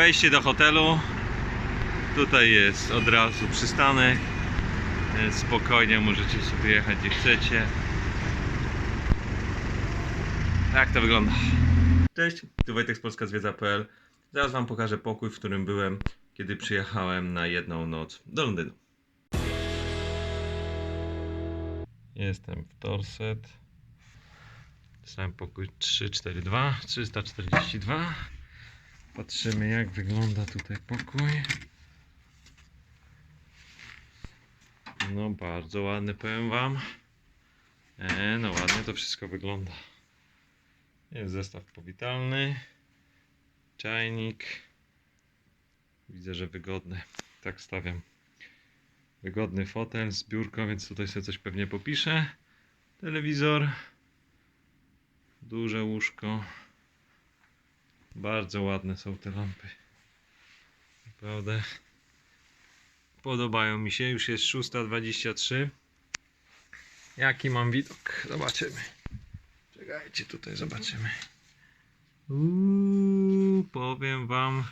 Wejście do hotelu. Tutaj jest od razu przystanek. Więc Spokojnie możecie sobie jechać gdzie chcecie. Tak to wygląda. Cześć, tu Wojtek z Polska Zwiedza.pl. Zaraz Wam pokażę pokój, w którym byłem, kiedy przyjechałem na jedną noc do Londynu. Jestem w Dorset. Dostałem pokój 342, 342. Patrzymy jak wygląda tutaj pokój. No bardzo ładny powiem wam. E, no ładnie to wszystko wygląda. Jest zestaw powitalny. Czajnik. Widzę, że wygodny. Tak stawiam. Wygodny fotel z biurką, więc tutaj sobie coś pewnie popiszę. Telewizor. Duże łóżko. Bardzo ładne są te lampy. Naprawdę. Podobają mi się. Już jest 6.23. Jaki mam widok? Zobaczymy. Czekajcie, tutaj zobaczymy. Uuu, powiem wam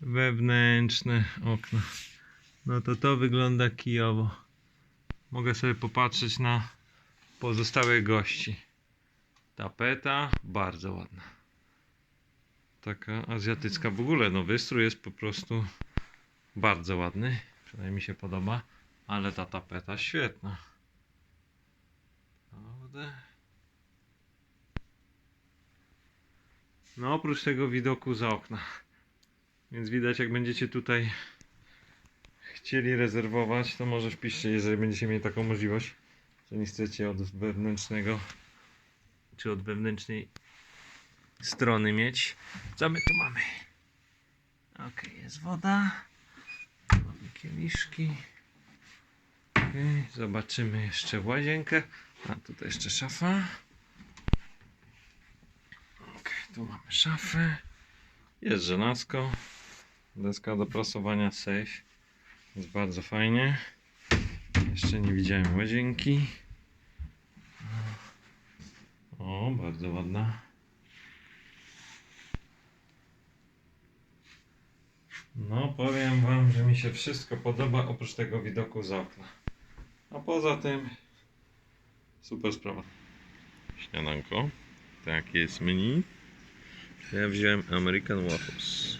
wewnętrzne okno. No to to wygląda kijowo. Mogę sobie popatrzeć na pozostałych gości. Tapeta bardzo ładna. Taka azjatycka w ogóle. No wystrój jest po prostu bardzo ładny. Przynajmniej mi się podoba. Ale ta tapeta świetna. Naprawdę. No oprócz tego widoku za okna. Więc widać jak będziecie tutaj chcieli rezerwować, to może wpiszcie, jeżeli będziecie mieli taką możliwość, że nie chcecie od wewnętrznego czy od wewnętrznej strony mieć. Co my tu mamy? Ok, jest woda. Mamy kieliszki. Okej, zobaczymy jeszcze łazienkę. A tutaj jeszcze szafa. Ok, tu mamy szafę. Jest żelazko. Deska do prasowania safe. Jest bardzo fajnie. Jeszcze nie widziałem łazienki. O, bardzo ładna. No, powiem Wam, że mi się wszystko podoba oprócz tego widoku z okna. A poza tym, super sprawa. Śniadanko. Tak jest menu. Ja wziąłem American Waffles.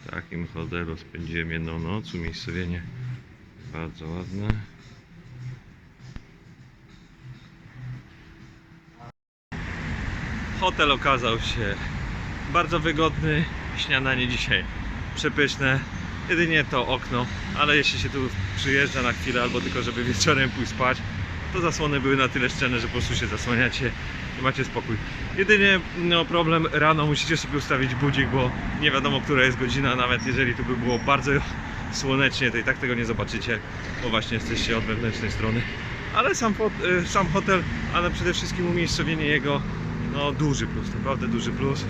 W takim hotelu spędziłem jedną noc, umiejscowienie bardzo ładne. Hotel okazał się bardzo wygodny, śniadanie dzisiaj przepyszne, jedynie to okno, ale jeśli się tu przyjeżdża na chwilę albo tylko żeby wieczorem pójść spać, to zasłony były na tyle szczelne, że po prostu się zasłaniacie i macie spokój. Jedynie no, problem rano musicie sobie ustawić budzik, bo nie wiadomo która jest godzina, nawet jeżeli tu by było bardzo słonecznie, to i tak tego nie zobaczycie, bo właśnie jesteście od wewnętrznej strony. Ale sam, y, sam hotel, ale przede wszystkim umiejscowienie jego, no duży plus, naprawdę duży plus.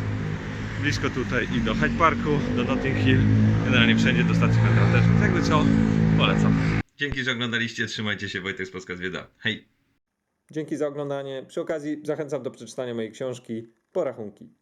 Blisko tutaj i do Hyde Parku, do Notting Hill, generalnie wszędzie do stacji metra też, jakby co, polecam. Dzięki, że oglądaliście, trzymajcie się, Wojtek z Polska Zwieda. Hej! Dzięki za oglądanie. Przy okazji zachęcam do przeczytania mojej książki Porachunki.